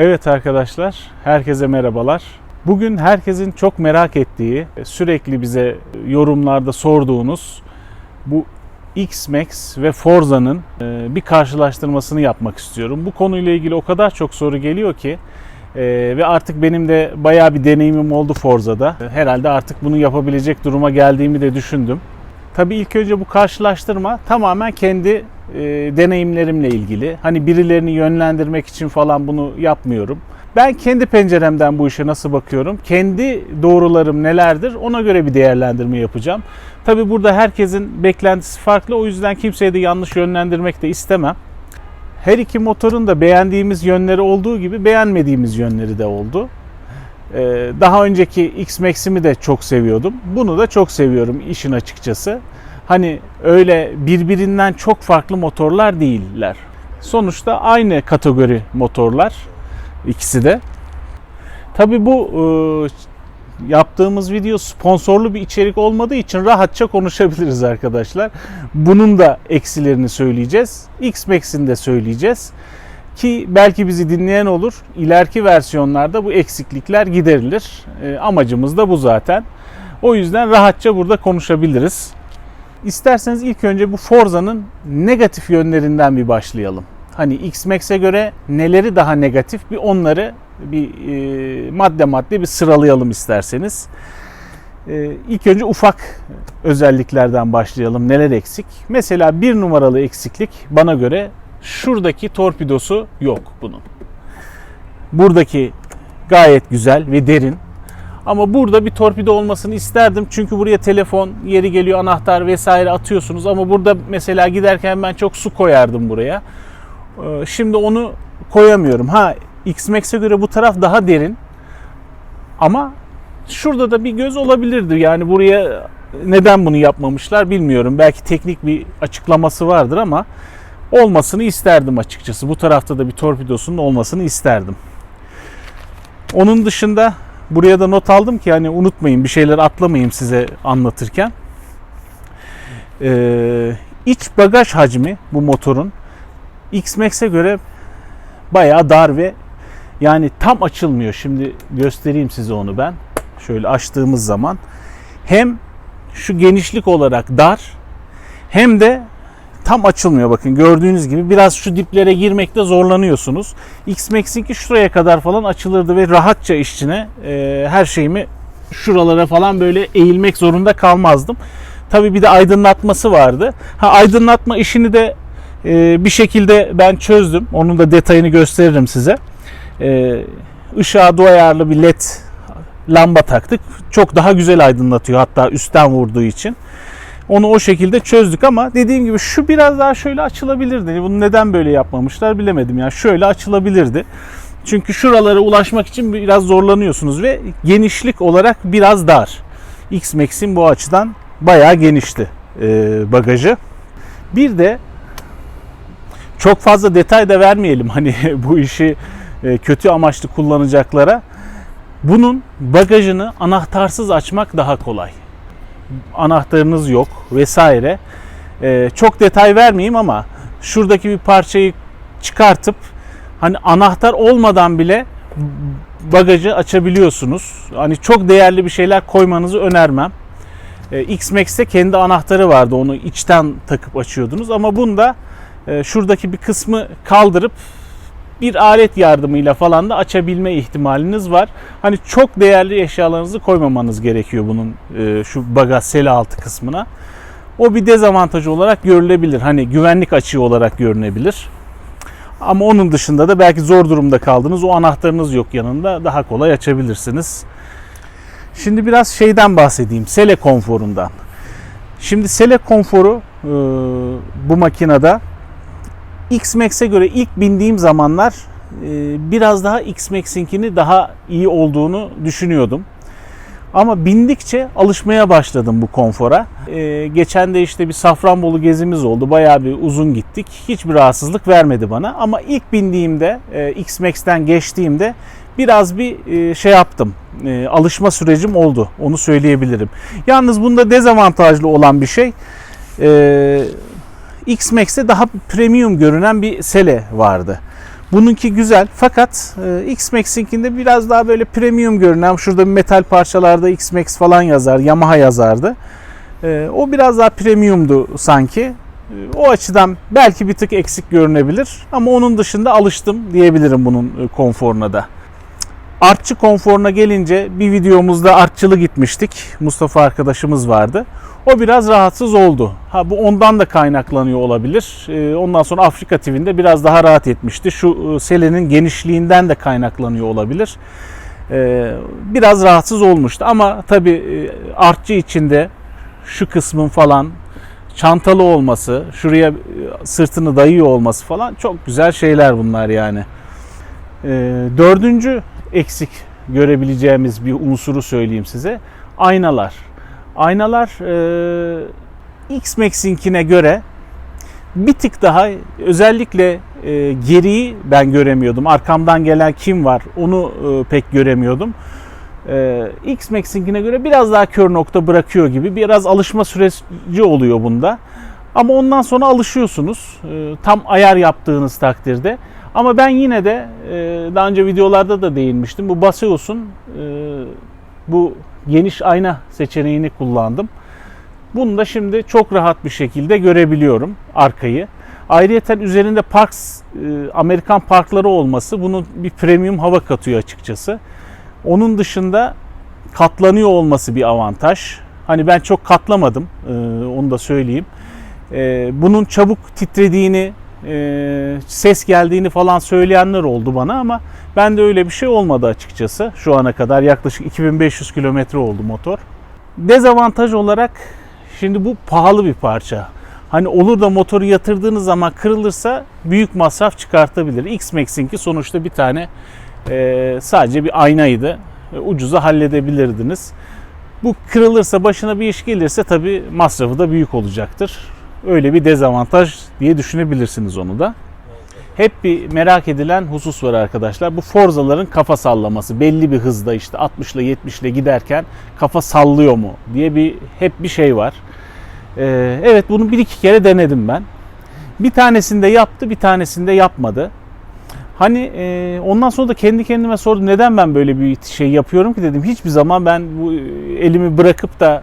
Evet arkadaşlar, herkese merhabalar. Bugün herkesin çok merak ettiği, sürekli bize yorumlarda sorduğunuz bu X-Max ve Forza'nın e, bir karşılaştırmasını yapmak istiyorum. Bu konuyla ilgili o kadar çok soru geliyor ki e, ve artık benim de bayağı bir deneyimim oldu Forza'da. Herhalde artık bunu yapabilecek duruma geldiğimi de düşündüm. Tabii ilk önce bu karşılaştırma tamamen kendi e, deneyimlerimle ilgili. Hani birilerini yönlendirmek için falan bunu yapmıyorum. Ben kendi penceremden bu işe nasıl bakıyorum? Kendi doğrularım nelerdir? Ona göre bir değerlendirme yapacağım. Tabii burada herkesin beklentisi farklı. O yüzden kimseye de yanlış yönlendirmek de istemem. Her iki motorun da beğendiğimiz yönleri olduğu gibi beğenmediğimiz yönleri de oldu. Ee, Daha önceki X-Max'imi de çok seviyordum. Bunu da çok seviyorum işin açıkçası. Hani öyle birbirinden çok farklı motorlar değiller. Sonuçta aynı kategori motorlar ikisi de. Tabii bu e, yaptığımız video sponsorlu bir içerik olmadığı için rahatça konuşabiliriz arkadaşlar. Bunun da eksilerini söyleyeceğiz. X-Max'in de söyleyeceğiz. Ki belki bizi dinleyen olur. İleriki versiyonlarda bu eksiklikler giderilir. E, amacımız da bu zaten. O yüzden rahatça burada konuşabiliriz. İsterseniz ilk önce bu Forza'nın negatif yönlerinden bir başlayalım. Hani X-Max'e göre neleri daha negatif bir onları bir e, madde madde bir sıralayalım isterseniz. E, ilk önce ufak özelliklerden başlayalım. Neler eksik? Mesela bir numaralı eksiklik bana göre şuradaki torpidosu yok bunun. Buradaki gayet güzel ve derin. Ama burada bir torpido olmasını isterdim. Çünkü buraya telefon, yeri geliyor anahtar vesaire atıyorsunuz. Ama burada mesela giderken ben çok su koyardım buraya. Ee, Şimdi onu koyamıyorum. Ha X-Max'e göre bu taraf daha derin. Ama şurada da bir göz olabilirdi. Yani buraya neden bunu yapmamışlar bilmiyorum. Belki teknik bir açıklaması vardır ama olmasını isterdim açıkçası. Bu tarafta da bir torpidosunun olmasını isterdim. Onun dışında buraya da not aldım ki hani unutmayın bir şeyler atlamayayım size anlatırken. Ee, iç bagaj hacmi bu motorun X-Max'e göre bayağı dar ve yani tam açılmıyor. Şimdi göstereyim size onu ben. Şöyle açtığımız zaman hem şu genişlik olarak dar hem de tam açılmıyor bakın gördüğünüz gibi biraz şu diplere girmekte zorlanıyorsunuz. X-Max'inki şuraya kadar falan açılırdı ve rahatça işçine e, her şeyimi şuralara falan böyle eğilmek zorunda kalmazdım. Tabii bir de aydınlatması vardı. Ha aydınlatma işini de e, bir şekilde ben çözdüm. Onun da detayını gösteririm size. E, ışığa ayarlı bir led lamba taktık. Çok daha güzel aydınlatıyor hatta üstten vurduğu için. Onu o şekilde çözdük ama dediğim gibi şu biraz daha şöyle açılabilirdi. Bunu neden böyle yapmamışlar bilemedim. Yani şöyle açılabilirdi. Çünkü şuralara ulaşmak için biraz zorlanıyorsunuz ve genişlik olarak biraz dar. X-Max'in bu açıdan bayağı genişti e, bagajı. Bir de çok fazla detay da vermeyelim hani bu işi e, kötü amaçlı kullanacaklara. Bunun bagajını anahtarsız açmak daha kolay. Anahtarınız yok vesaire. E, çok detay vermeyeyim ama şuradaki bir parçayı çıkartıp hani anahtar olmadan bile bagajı açabiliyorsunuz. Hani çok değerli bir şeyler koymanızı önermem. E, X-Max'te kendi anahtarı vardı. Onu içten takıp açıyordunuz ama bunda e, şuradaki bir kısmı kaldırıp bir alet yardımıyla falan da açabilme ihtimaliniz var. Hani çok değerli eşyalarınızı koymamanız gerekiyor bunun e, şu bagaj sele altı kısmına. O bir dezavantaj olarak görülebilir. Hani güvenlik açığı olarak görünebilir. Ama onun dışında da belki zor durumda kaldınız. O anahtarınız yok yanında. Daha kolay açabilirsiniz. Şimdi biraz şeyden bahsedeyim. Sele konforundan. Şimdi sele konforu e, bu makinede X-Max'e göre ilk bindiğim zamanlar e, biraz daha X-Max'inkini daha iyi olduğunu düşünüyordum. Ama bindikçe alışmaya başladım bu konfora. E, geçen de işte bir Safranbolu gezimiz oldu. Bayağı bir uzun gittik. Hiçbir rahatsızlık vermedi bana. Ama ilk bindiğimde, e, X-Max'ten geçtiğimde biraz bir şey yaptım. Alışma sürecim oldu. Onu söyleyebilirim. Yalnız bunda dezavantajlı olan bir şey. X-Max'te daha premium görünen bir sele vardı. Bununki güzel fakat e, X-Max'inkinde biraz daha böyle premium görünen şurada metal parçalarda X-Max falan yazar, Yamaha yazardı. E, o biraz daha premiumdu sanki. E, o açıdan belki bir tık eksik görünebilir ama onun dışında alıştım diyebilirim bunun e, konforuna da. Artçı konforuna gelince bir videomuzda artçılı gitmiştik. Mustafa arkadaşımız vardı. O biraz rahatsız oldu. Ha bu ondan da kaynaklanıyor olabilir. Ee, ondan sonra Afrika TV'nde biraz daha rahat etmişti. Şu e, selenin genişliğinden de kaynaklanıyor olabilir. Ee, biraz rahatsız olmuştu ama tabii e, artçı içinde şu kısmın falan çantalı olması, şuraya e, sırtını dayıyor olması falan çok güzel şeyler bunlar yani. Ee, dördüncü eksik görebileceğimiz bir unsuru söyleyeyim size. Aynalar. Aynalar e, X-Max'inkine göre bir tık daha özellikle e, geriyi ben göremiyordum. Arkamdan gelen kim var onu e, pek göremiyordum. E, X-Max'inkine göre biraz daha kör nokta bırakıyor gibi. Biraz alışma süreci oluyor bunda. Ama ondan sonra alışıyorsunuz. E, tam ayar yaptığınız takdirde. Ama ben yine de e, daha önce videolarda da değinmiştim. Bu Baseus'un e, bu geniş ayna seçeneğini kullandım. Bunu da şimdi çok rahat bir şekilde görebiliyorum arkayı. Ayrıyeten üzerinde Parks, e, Amerikan parkları olması bunun bir premium hava katıyor açıkçası. Onun dışında katlanıyor olması bir avantaj. Hani ben çok katlamadım onu da söyleyeyim. Bunun çabuk titrediğini, e, ses geldiğini falan söyleyenler oldu bana ama ben de öyle bir şey olmadı açıkçası. Şu ana kadar yaklaşık 2500 kilometre oldu motor. Dezavantaj olarak şimdi bu pahalı bir parça. Hani olur da motoru yatırdığınız zaman kırılırsa büyük masraf çıkartabilir. X-Max'inki sonuçta bir tane e, sadece bir aynaydı. E, ucuza halledebilirdiniz. Bu kırılırsa başına bir iş gelirse tabii masrafı da büyük olacaktır. Öyle bir dezavantaj diye düşünebilirsiniz onu da. Hep bir merak edilen husus var arkadaşlar. Bu Forza'ların kafa sallaması. Belli bir hızda işte 60 ile 70 ile giderken kafa sallıyor mu diye bir hep bir şey var. Ee, evet bunu bir iki kere denedim ben. Bir tanesinde yaptı, bir tanesinde yapmadı. Hani e, ondan sonra da kendi kendime sordum neden ben böyle bir şey yapıyorum ki dedim. Hiçbir zaman ben bu elimi bırakıp da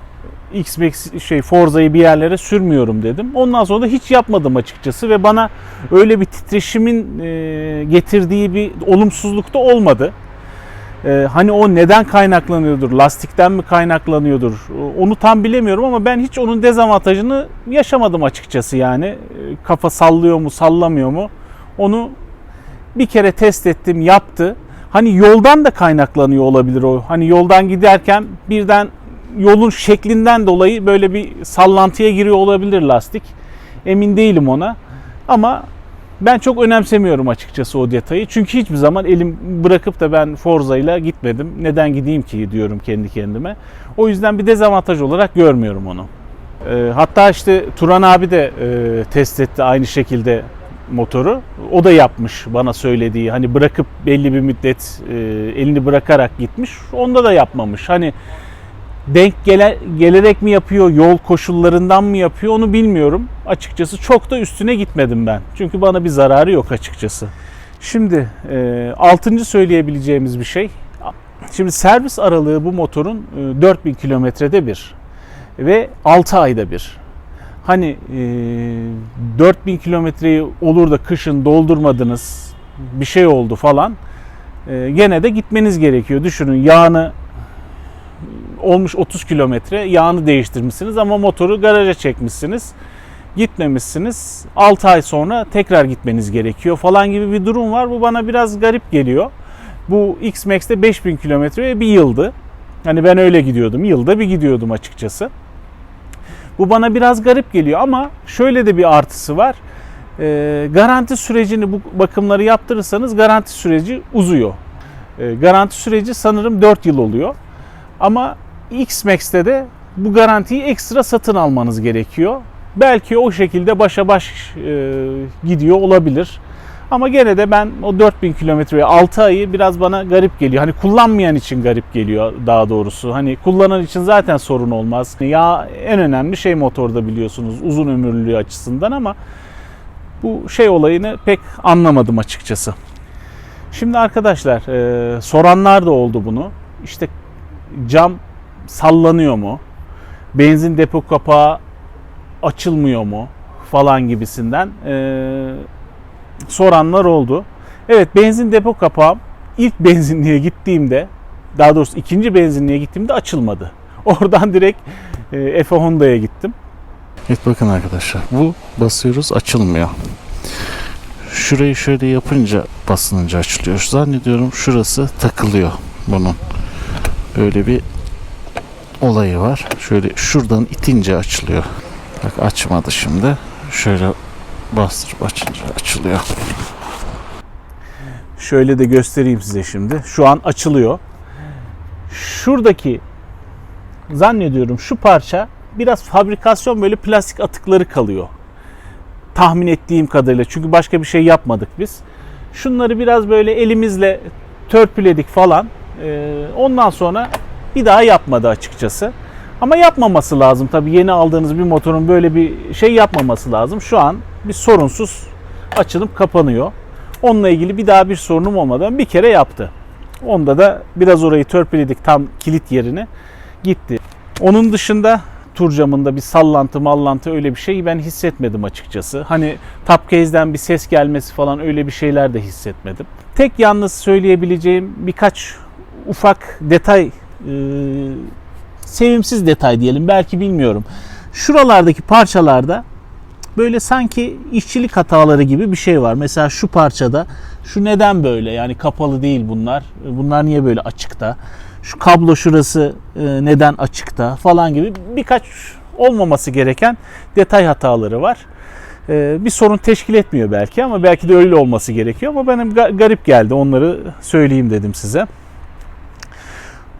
X-Max şey Forza'yı bir yerlere sürmüyorum dedim. Ondan sonra da hiç yapmadım açıkçası ve bana öyle bir titreşimin e, getirdiği bir olumsuzluk da olmadı. E, hani o neden kaynaklanıyordur? Lastikten mi kaynaklanıyordur? Onu tam bilemiyorum ama ben hiç onun dezavantajını yaşamadım açıkçası yani. E, kafa sallıyor mu, sallamıyor mu? Onu bir kere test ettim, yaptı. Hani yoldan da kaynaklanıyor olabilir o. Hani yoldan giderken birden yolun şeklinden dolayı böyle bir sallantıya giriyor olabilir lastik. Emin değilim ona. Ama ben çok önemsemiyorum açıkçası o detayı. Çünkü hiçbir zaman elim bırakıp da ben Forza ile gitmedim. Neden gideyim ki diyorum kendi kendime. O yüzden bir dezavantaj olarak görmüyorum onu. Ee, hatta işte Turan abi de e, test etti aynı şekilde motoru. O da yapmış bana söylediği. Hani bırakıp belli bir müddet e, elini bırakarak gitmiş. Onda da yapmamış. Hani denk gele, gelerek mi yapıyor, yol koşullarından mı yapıyor onu bilmiyorum. Açıkçası çok da üstüne gitmedim ben. Çünkü bana bir zararı yok açıkçası. Şimdi e, altıncı söyleyebileceğimiz bir şey. Şimdi servis aralığı bu motorun e, 4000 kilometrede bir ve 6 ayda bir. Hani e, 4000 kilometreyi olur da kışın doldurmadınız bir şey oldu falan. E, gene de gitmeniz gerekiyor. Düşünün yağını olmuş 30 kilometre yağını değiştirmişsiniz ama motoru garaja çekmişsiniz. Gitmemişsiniz. 6 ay sonra tekrar gitmeniz gerekiyor falan gibi bir durum var. Bu bana biraz garip geliyor. Bu X-Max'te 5000 kilometre ve bir yıldı. Hani ben öyle gidiyordum. Yılda bir gidiyordum açıkçası. Bu bana biraz garip geliyor ama şöyle de bir artısı var. E, garanti sürecini bu bakımları yaptırırsanız garanti süreci uzuyor. E, garanti süreci sanırım 4 yıl oluyor. Ama X-Max'te de bu garantiyi ekstra satın almanız gerekiyor. Belki o şekilde başa baş e, gidiyor olabilir. Ama gene de ben o 4000 kilometre 6 ayı biraz bana garip geliyor. Hani kullanmayan için garip geliyor daha doğrusu. Hani kullanan için zaten sorun olmaz. Ya en önemli şey motorda biliyorsunuz uzun ömürlülüğü açısından ama bu şey olayını pek anlamadım açıkçası. Şimdi arkadaşlar e, soranlar da oldu bunu. İşte cam sallanıyor mu? Benzin depo kapağı açılmıyor mu? Falan gibisinden e, soranlar oldu. Evet benzin depo kapağım ilk benzinliğe gittiğimde daha doğrusu ikinci benzinliğe gittiğimde açılmadı. Oradan direkt e, Efe Honda'ya gittim. Evet bakın arkadaşlar bu basıyoruz açılmıyor. Şurayı şöyle yapınca basınca açılıyor. Zannediyorum şurası takılıyor bunun. Böyle bir olayı var. Şöyle şuradan itince açılıyor. Bak açmadı şimdi. Şöyle bastırıp açınca açılıyor. Şöyle de göstereyim size şimdi. Şu an açılıyor. Şuradaki zannediyorum şu parça biraz fabrikasyon böyle plastik atıkları kalıyor. Tahmin ettiğim kadarıyla. Çünkü başka bir şey yapmadık biz. Şunları biraz böyle elimizle törpüledik falan. Ee, ondan sonra bir daha yapmadı açıkçası. Ama yapmaması lazım. Tabii yeni aldığınız bir motorun böyle bir şey yapmaması lazım. Şu an bir sorunsuz açılıp kapanıyor. Onunla ilgili bir daha bir sorunum olmadan bir kere yaptı. Onda da biraz orayı törpüledik tam kilit yerine gitti. Onun dışında tur camında bir sallantı mallantı öyle bir şey ben hissetmedim açıkçası. Hani top case'den bir ses gelmesi falan öyle bir şeyler de hissetmedim. Tek yalnız söyleyebileceğim birkaç ufak detay, sevimsiz detay diyelim belki bilmiyorum. Şuralardaki parçalarda böyle sanki işçilik hataları gibi bir şey var. Mesela şu parçada şu neden böyle yani kapalı değil bunlar. Bunlar niye böyle açıkta? Şu kablo şurası e, neden açıkta falan gibi birkaç olmaması gereken detay hataları var. E, Bir sorun teşkil etmiyor belki ama belki de öyle olması gerekiyor ama benim ga- garip geldi onları söyleyeyim dedim size.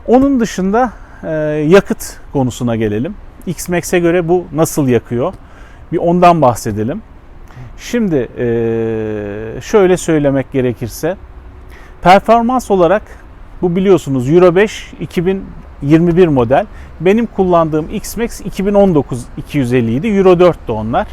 Onun dışında e, yakıt konusuna gelelim. X-Max'e göre bu nasıl yakıyor? Bir ondan bahsedelim. Şimdi e, şöyle söylemek gerekirse performans olarak bu biliyorsunuz Euro 5 2021 model. Benim kullandığım X-Max 2019 250 idi. Euro 4'tü onlar.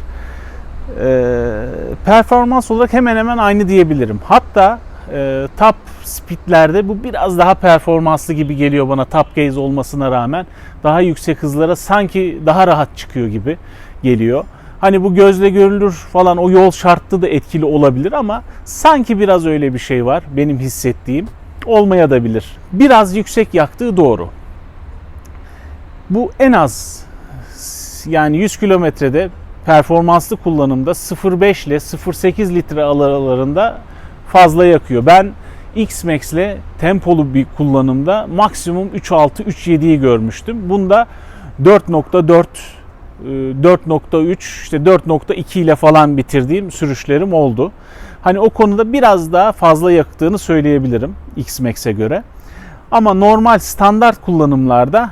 E, performans olarak hemen hemen aynı diyebilirim. Hatta e, top speedlerde bu biraz daha performanslı gibi geliyor bana top gaze olmasına rağmen. Daha yüksek hızlara sanki daha rahat çıkıyor gibi geliyor. Hani bu gözle görülür falan o yol şartlı da etkili olabilir ama sanki biraz öyle bir şey var benim hissettiğim. Olmaya da bilir. Biraz yüksek yaktığı doğru. Bu en az yani 100 kilometrede performanslı kullanımda 0.5 ile 0.8 litre aralarında fazla yakıyor. Ben X-Max ile tempolu bir kullanımda maksimum 3.6 3.7'yi görmüştüm. Bunda 4.4 4.3 işte 4.2 ile falan bitirdiğim sürüşlerim oldu. Hani o konuda biraz daha fazla yaktığını söyleyebilirim X-Max'e göre. Ama normal standart kullanımlarda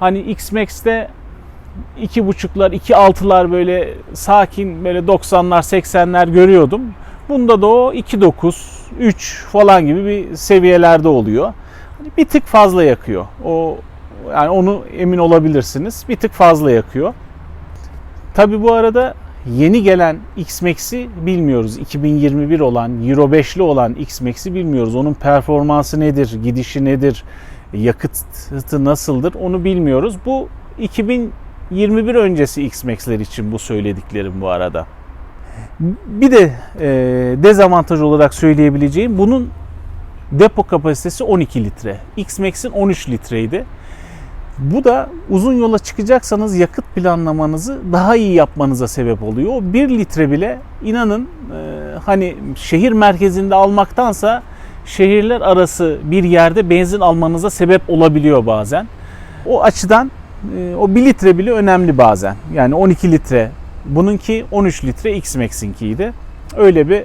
hani X-Max'te 2.5'lar 2.6'lar böyle sakin böyle 90'lar 80'ler görüyordum. Bunda da o 2.9 3 falan gibi bir seviyelerde oluyor. Hani bir tık fazla yakıyor. O yani onu emin olabilirsiniz. Bir tık fazla yakıyor. Tabi bu arada yeni gelen X-Max'i bilmiyoruz. 2021 olan, Euro 5'li olan X-Max'i bilmiyoruz. Onun performansı nedir, gidişi nedir, yakıtı nasıldır onu bilmiyoruz. Bu 2021 öncesi X-Max'ler için bu söylediklerim bu arada. Bir de e, dezavantaj olarak söyleyebileceğim bunun depo kapasitesi 12 litre. X-Max'in 13 litreydi. Bu da uzun yola çıkacaksanız yakıt planlamanızı daha iyi yapmanıza sebep oluyor. O 1 litre bile inanın e, hani şehir merkezinde almaktansa şehirler arası bir yerde benzin almanıza sebep olabiliyor bazen. O açıdan e, o 1 litre bile önemli bazen. Yani 12 litre bununki 13 litre X-Max'inkiydi. Öyle bir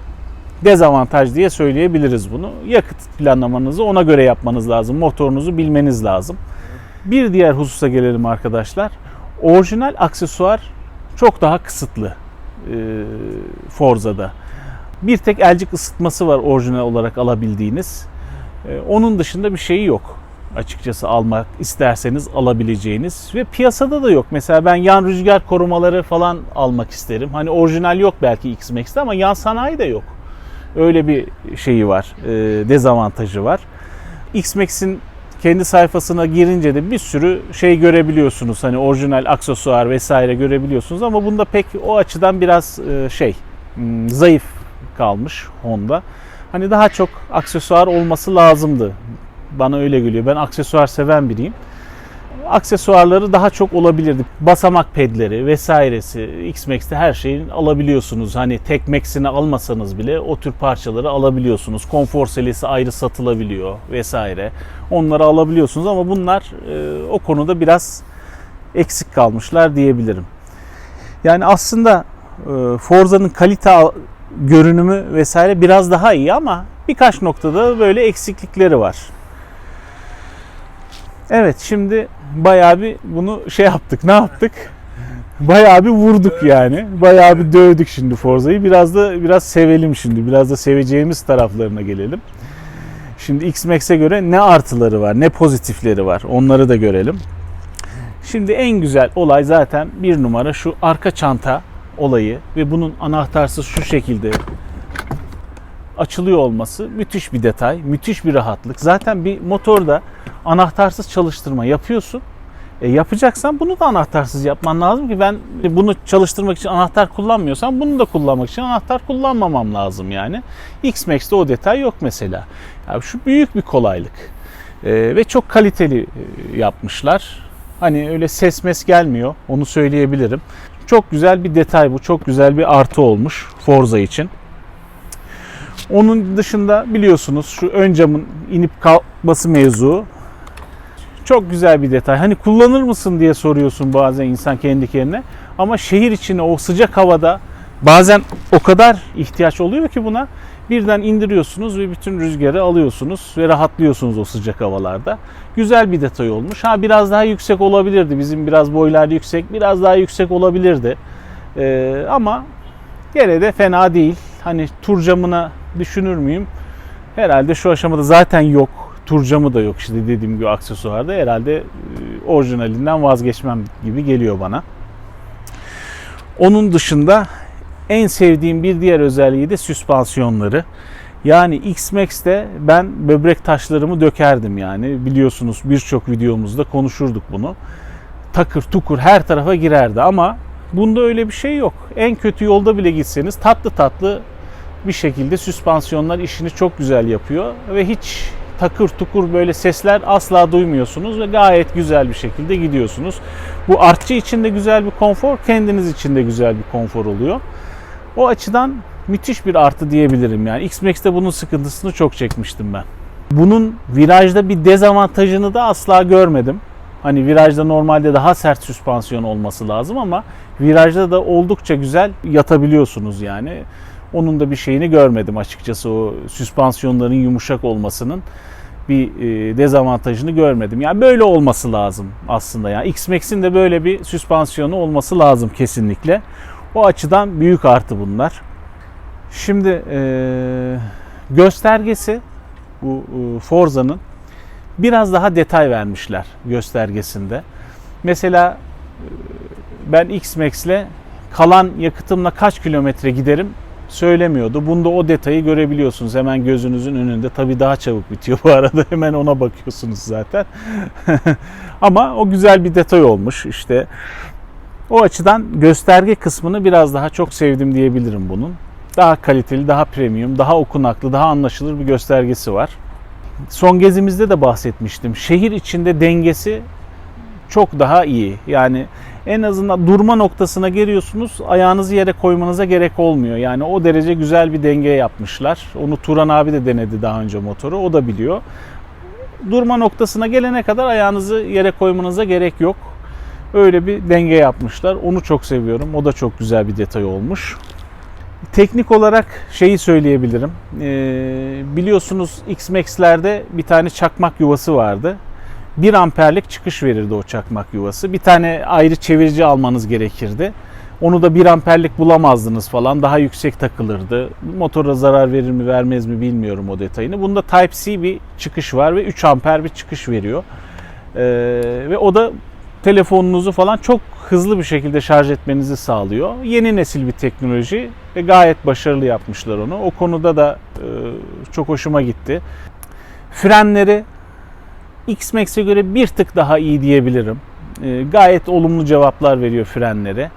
dezavantaj diye söyleyebiliriz bunu. Yakıt planlamanızı ona göre yapmanız lazım. Motorunuzu bilmeniz lazım. Bir diğer hususa gelelim arkadaşlar. Orijinal aksesuar çok daha kısıtlı e, Forza'da. Bir tek elcik ısıtması var orijinal olarak alabildiğiniz. E, onun dışında bir şeyi yok açıkçası almak isterseniz alabileceğiniz ve piyasada da yok. Mesela ben yan rüzgar korumaları falan almak isterim. Hani orijinal yok belki X-Max'te ama yan sanayi de yok. Öyle bir şeyi var, e, dezavantajı var. X-Max'in kendi sayfasına girince de bir sürü şey görebiliyorsunuz. Hani orijinal aksesuar vesaire görebiliyorsunuz ama bunda pek o açıdan biraz e, şey hmm, zayıf kalmış Honda. Hani daha çok aksesuar olması lazımdı. Bana öyle geliyor. Ben aksesuar seven biriyim. Aksesuarları daha çok olabilirdi. Basamak pedleri vesairesi X-Max'te her şeyin alabiliyorsunuz. Hani tek Max'ini almasanız bile o tür parçaları alabiliyorsunuz. Konfor selesi ayrı satılabiliyor vesaire. Onları alabiliyorsunuz ama bunlar e, o konuda biraz eksik kalmışlar diyebilirim. Yani aslında e, Forza'nın kalite al- görünümü vesaire biraz daha iyi ama birkaç noktada böyle eksiklikleri var. Evet şimdi bayağı bir bunu şey yaptık ne yaptık? Bayağı bir vurduk yani. Bayağı bir dövdük şimdi Forza'yı. Biraz da biraz sevelim şimdi. Biraz da seveceğimiz taraflarına gelelim. Şimdi X-Max'e göre ne artıları var, ne pozitifleri var. Onları da görelim. Şimdi en güzel olay zaten bir numara şu arka çanta olayı ve bunun anahtarsız şu şekilde açılıyor olması müthiş bir detay, müthiş bir rahatlık. Zaten bir motorda anahtarsız çalıştırma yapıyorsun. E yapacaksan bunu da anahtarsız yapman lazım ki ben bunu çalıştırmak için anahtar kullanmıyorsam bunu da kullanmak için anahtar kullanmamam lazım yani. X-Max'te o detay yok mesela. Ya şu büyük bir kolaylık. E, ve çok kaliteli e, yapmışlar. Hani öyle ses mes gelmiyor onu söyleyebilirim. Çok güzel bir detay bu. Çok güzel bir artı olmuş Forza için. Onun dışında biliyorsunuz şu ön camın inip kalkması mevzu çok güzel bir detay. Hani kullanır mısın diye soruyorsun bazen insan kendi kendine. Ama şehir içinde o sıcak havada bazen o kadar ihtiyaç oluyor ki buna. Birden indiriyorsunuz ve bütün rüzgarı alıyorsunuz ve rahatlıyorsunuz o sıcak havalarda. Güzel bir detay olmuş. Ha biraz daha yüksek olabilirdi. Bizim biraz boylar yüksek. Biraz daha yüksek olabilirdi. Ee, ama gene de fena değil. Hani tur camına düşünür müyüm? Herhalde şu aşamada zaten yok. Tur camı da yok işte dediğim gibi aksesuarda. Herhalde e, orijinalinden vazgeçmem gibi geliyor bana. Onun dışında en sevdiğim bir diğer özelliği de süspansiyonları. Yani X-Max'te ben böbrek taşlarımı dökerdim yani. Biliyorsunuz birçok videomuzda konuşurduk bunu. Takır tukur her tarafa girerdi ama bunda öyle bir şey yok. En kötü yolda bile gitseniz tatlı tatlı bir şekilde süspansiyonlar işini çok güzel yapıyor ve hiç takır tukur böyle sesler asla duymuyorsunuz ve gayet güzel bir şekilde gidiyorsunuz. Bu artçı için de güzel bir konfor, kendiniz için de güzel bir konfor oluyor. O açıdan müthiş bir artı diyebilirim yani. X-Max'te bunun sıkıntısını çok çekmiştim ben. Bunun virajda bir dezavantajını da asla görmedim. Hani virajda normalde daha sert süspansiyon olması lazım ama virajda da oldukça güzel yatabiliyorsunuz yani. Onun da bir şeyini görmedim açıkçası o süspansiyonların yumuşak olmasının bir e, dezavantajını görmedim. Yani böyle olması lazım aslında. Yani X-Max'in de böyle bir süspansiyonu olması lazım kesinlikle. O açıdan büyük artı bunlar. Şimdi e, göstergesi bu e, Forza'nın biraz daha detay vermişler göstergesinde. Mesela ben X-Max'le kalan yakıtımla kaç kilometre giderim söylemiyordu. Bunda o detayı görebiliyorsunuz hemen gözünüzün önünde. Tabii daha çabuk bitiyor bu arada. Hemen ona bakıyorsunuz zaten. Ama o güzel bir detay olmuş işte. O açıdan gösterge kısmını biraz daha çok sevdim diyebilirim bunun. Daha kaliteli, daha premium, daha okunaklı, daha anlaşılır bir göstergesi var. Son gezimizde de bahsetmiştim. Şehir içinde dengesi çok daha iyi. Yani en azından durma noktasına geliyorsunuz ayağınızı yere koymanıza gerek olmuyor. Yani o derece güzel bir denge yapmışlar. Onu Turan abi de denedi daha önce motoru. O da biliyor. Durma noktasına gelene kadar ayağınızı yere koymanıza gerek yok. Öyle bir denge yapmışlar. Onu çok seviyorum. O da çok güzel bir detay olmuş. Teknik olarak şeyi söyleyebilirim. Ee, biliyorsunuz X-Max'lerde bir tane çakmak yuvası vardı. 1 amperlik çıkış verirdi o çakmak yuvası. Bir tane ayrı çevirici almanız gerekirdi. Onu da 1 amperlik bulamazdınız falan. Daha yüksek takılırdı. Motora zarar verir mi vermez mi bilmiyorum o detayını. Bunda Type-C bir çıkış var ve 3 amper bir çıkış veriyor. Ee, ve o da telefonunuzu falan çok hızlı bir şekilde şarj etmenizi sağlıyor. Yeni nesil bir teknoloji ve gayet başarılı yapmışlar onu. O konuda da e, çok hoşuma gitti. Frenleri X-Max'e göre bir tık daha iyi diyebilirim. E, gayet olumlu cevaplar veriyor frenleri.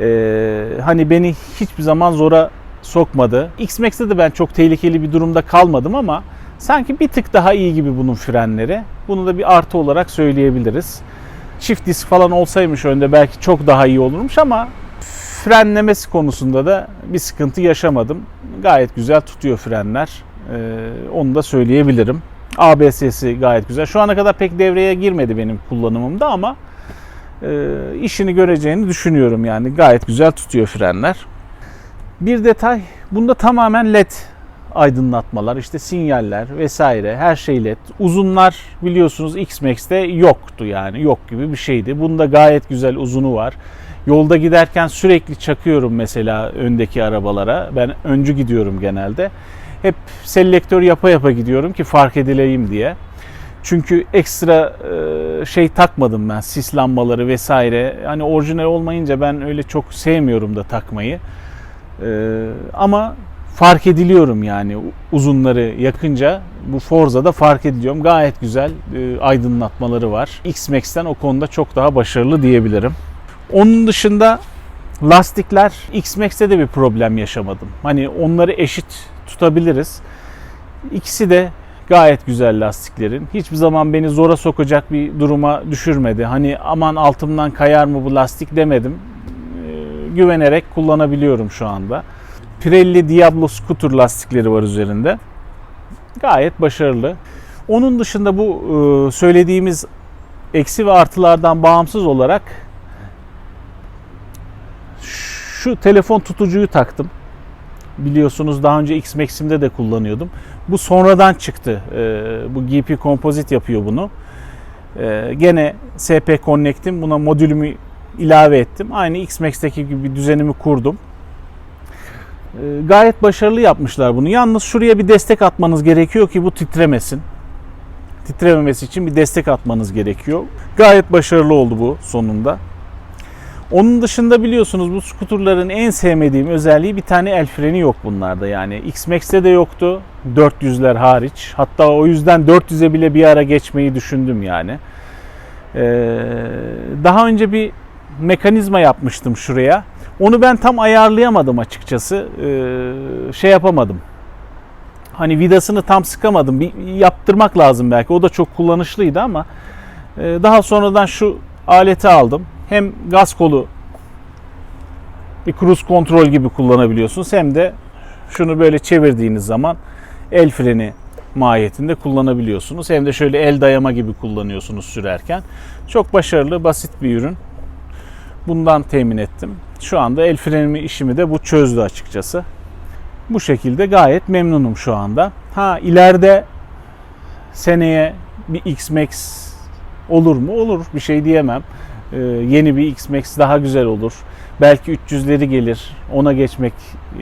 E, hani beni hiçbir zaman zora sokmadı. X-Max'te de ben çok tehlikeli bir durumda kalmadım ama sanki bir tık daha iyi gibi bunun frenleri. Bunu da bir artı olarak söyleyebiliriz. Çift disk falan olsaymış önde belki çok daha iyi olurmuş ama frenlemesi konusunda da bir sıkıntı yaşamadım. Gayet güzel tutuyor frenler. Ee, onu da söyleyebilirim. ABS'si gayet güzel. Şu ana kadar pek devreye girmedi benim kullanımımda ama e, işini göreceğini düşünüyorum yani. Gayet güzel tutuyor frenler. Bir detay, bunda tamamen led aydınlatmalar, işte sinyaller vesaire her şey led. Uzunlar biliyorsunuz X-Max'te yoktu yani yok gibi bir şeydi. Bunda gayet güzel uzunu var. Yolda giderken sürekli çakıyorum mesela öndeki arabalara. Ben öncü gidiyorum genelde. Hep selektör yapa yapa gidiyorum ki fark edileyim diye. Çünkü ekstra e, şey takmadım ben sis lambaları vesaire. Hani orijinal olmayınca ben öyle çok sevmiyorum da takmayı. E, ama fark ediliyorum yani uzunları yakınca bu Forza'da fark ediliyorum. Gayet güzel e, aydınlatmaları var. X-Max'ten o konuda çok daha başarılı diyebilirim. Onun dışında lastikler X-Max'te de bir problem yaşamadım. Hani onları eşit tutabiliriz. İkisi de gayet güzel lastiklerin. Hiçbir zaman beni zora sokacak bir duruma düşürmedi. Hani aman altımdan kayar mı bu lastik demedim. Ee, güvenerek kullanabiliyorum şu anda. Pirelli Diablo Scooter lastikleri var üzerinde. Gayet başarılı. Onun dışında bu e, söylediğimiz eksi ve artılardan bağımsız olarak şu telefon tutucuyu taktım. Biliyorsunuz daha önce X-Max'imde de kullanıyordum. Bu sonradan çıktı. E, bu GP Composite yapıyor bunu. E, gene SP Connect'im. Buna modülümü ilave ettim. Aynı X-Max'teki gibi bir düzenimi kurdum. E, gayet başarılı yapmışlar bunu. Yalnız şuraya bir destek atmanız gerekiyor ki bu titremesin. Titrememesi için bir destek atmanız gerekiyor. Gayet başarılı oldu bu sonunda. Onun dışında biliyorsunuz bu skuterların en sevmediğim özelliği bir tane el freni yok bunlarda. Yani X-Max'te de yoktu 400'ler hariç. Hatta o yüzden 400'e bile bir ara geçmeyi düşündüm yani. Ee, daha önce bir mekanizma yapmıştım şuraya. Onu ben tam ayarlayamadım açıkçası. Ee, şey yapamadım. Hani vidasını tam sıkamadım. Bir yaptırmak lazım belki. O da çok kullanışlıydı ama e, daha sonradan şu aleti aldım hem gaz kolu bir cruise kontrol gibi kullanabiliyorsunuz hem de şunu böyle çevirdiğiniz zaman el freni mahiyetinde kullanabiliyorsunuz. Hem de şöyle el dayama gibi kullanıyorsunuz sürerken. Çok başarılı, basit bir ürün. Bundan temin ettim. Şu anda el frenimi işimi de bu çözdü açıkçası. Bu şekilde gayet memnunum şu anda. Ha ileride seneye bir X-Max olur mu? Olur. Bir şey diyemem. Ee, yeni bir X-Max daha güzel olur. Belki 300'leri gelir. Ona geçmek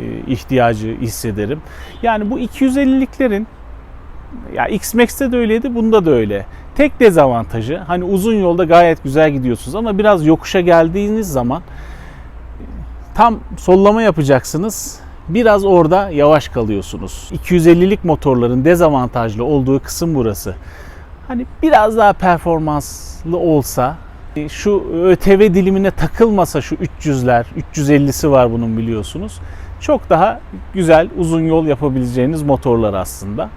e, ihtiyacı hissederim. Yani bu 250'liklerin ya X-Max'te de öyleydi, bunda da öyle. Tek dezavantajı hani uzun yolda gayet güzel gidiyorsunuz ama biraz yokuşa geldiğiniz zaman tam sollama yapacaksınız. Biraz orada yavaş kalıyorsunuz. 250'lik motorların dezavantajlı olduğu kısım burası. Hani biraz daha performanslı olsa şu ÖTV dilimine takılmasa şu 300'ler, 350'si var bunun biliyorsunuz. Çok daha güzel uzun yol yapabileceğiniz motorlar aslında.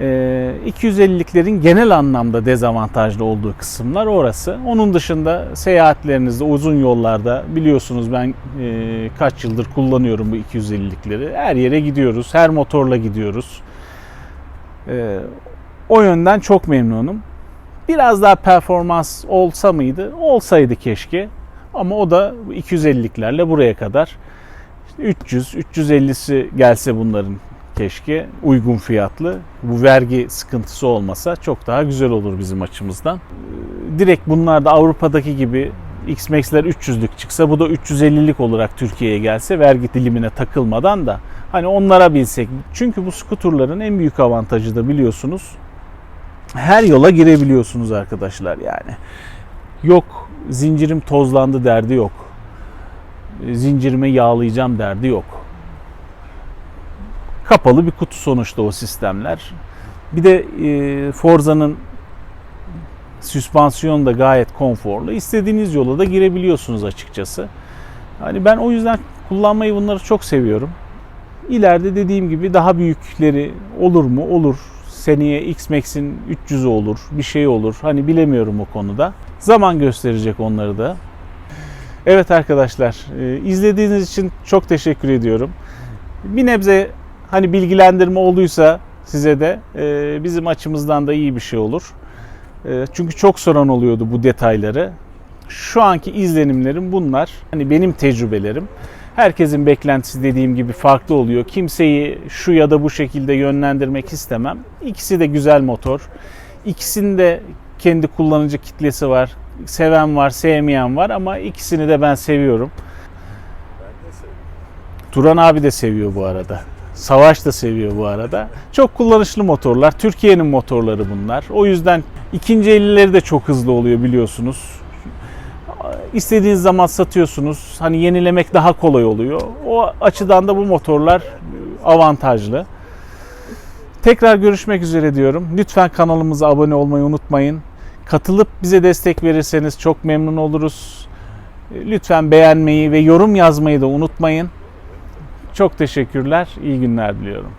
Ee, 250'liklerin genel anlamda dezavantajlı olduğu kısımlar orası. Onun dışında seyahatlerinizde uzun yollarda biliyorsunuz ben e, kaç yıldır kullanıyorum bu 250'likleri. Her yere gidiyoruz, her motorla gidiyoruz. O yönden çok memnunum. Biraz daha performans olsa mıydı? Olsaydı keşke. Ama o da 250'liklerle buraya kadar. 300, 350'si gelse bunların keşke uygun fiyatlı. Bu vergi sıkıntısı olmasa çok daha güzel olur bizim açımızdan. Direkt bunlar da Avrupa'daki gibi X-Max'ler 300'lük çıksa bu da 350'lik olarak Türkiye'ye gelse vergi dilimine takılmadan da hani onlara bilsek. Çünkü bu skuturların en büyük avantajı da biliyorsunuz her yola girebiliyorsunuz arkadaşlar yani. Yok zincirim tozlandı derdi yok. E, Zincirime yağlayacağım derdi yok. Kapalı bir kutu sonuçta o sistemler. Bir de e, Forza'nın süspansiyonu da gayet konforlu. İstediğiniz yola da girebiliyorsunuz açıkçası. Hani ben o yüzden kullanmayı bunları çok seviyorum. İleride dediğim gibi daha büyükleri olur mu? Olur. Seneye X-Max'in 300'ü olur, bir şey olur. Hani bilemiyorum o konuda. Zaman gösterecek onları da. Evet arkadaşlar, e, izlediğiniz için çok teşekkür ediyorum. Bir nebze hani bilgilendirme olduysa size de e, bizim açımızdan da iyi bir şey olur. E, Çünkü çok soran oluyordu bu detayları. Şu anki izlenimlerim bunlar. Hani benim tecrübelerim. Herkesin beklentisi dediğim gibi farklı oluyor. Kimseyi şu ya da bu şekilde yönlendirmek istemem. İkisi de güzel motor. İkisinin de kendi kullanıcı kitlesi var. Seven var, sevmeyen var ama ikisini de ben seviyorum. Turan abi de seviyor bu arada. Savaş da seviyor bu arada. Çok kullanışlı motorlar. Türkiye'nin motorları bunlar. O yüzden ikinci ellileri de çok hızlı oluyor biliyorsunuz. İstediğiniz zaman satıyorsunuz. Hani yenilemek daha kolay oluyor. O açıdan da bu motorlar avantajlı. Tekrar görüşmek üzere diyorum. Lütfen kanalımıza abone olmayı unutmayın. Katılıp bize destek verirseniz çok memnun oluruz. Lütfen beğenmeyi ve yorum yazmayı da unutmayın. Çok teşekkürler. İyi günler diliyorum.